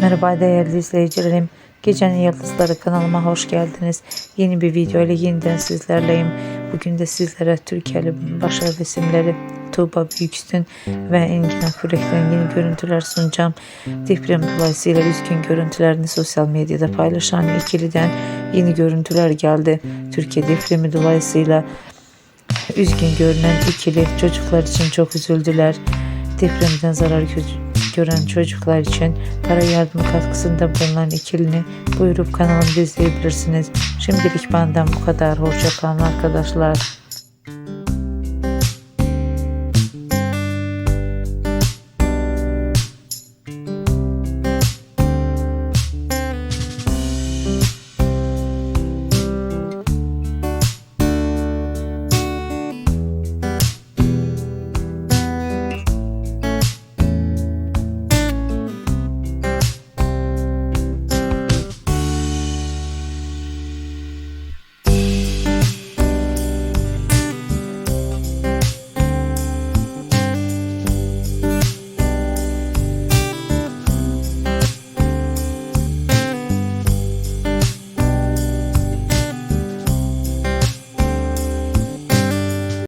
Merhaba değerli izleyicilerim. Gecenin Yıldızları kanalıma hoş geldiniz. Yeni bir video ile yeniden sizlerleyim. Bugün de sizlere Türkiye'li başarılı isimleri Tuğba Büyüküstün ve Engin Akürek'ten yeni görüntüler sunacağım. Deprem dolayısıyla üzgün görüntülerini sosyal medyada paylaşan ikiliden yeni görüntüler geldi. Türkiye depremi dolayısıyla üzgün görünen ikili çocuklar için çok üzüldüler. Depremden zarar gören çocuklar için para yardım katkısında bulunan ikilini buyurup kanalımda izleyebilirsiniz. Şimdilik benden bu kadar. Hoşça kalın arkadaşlar.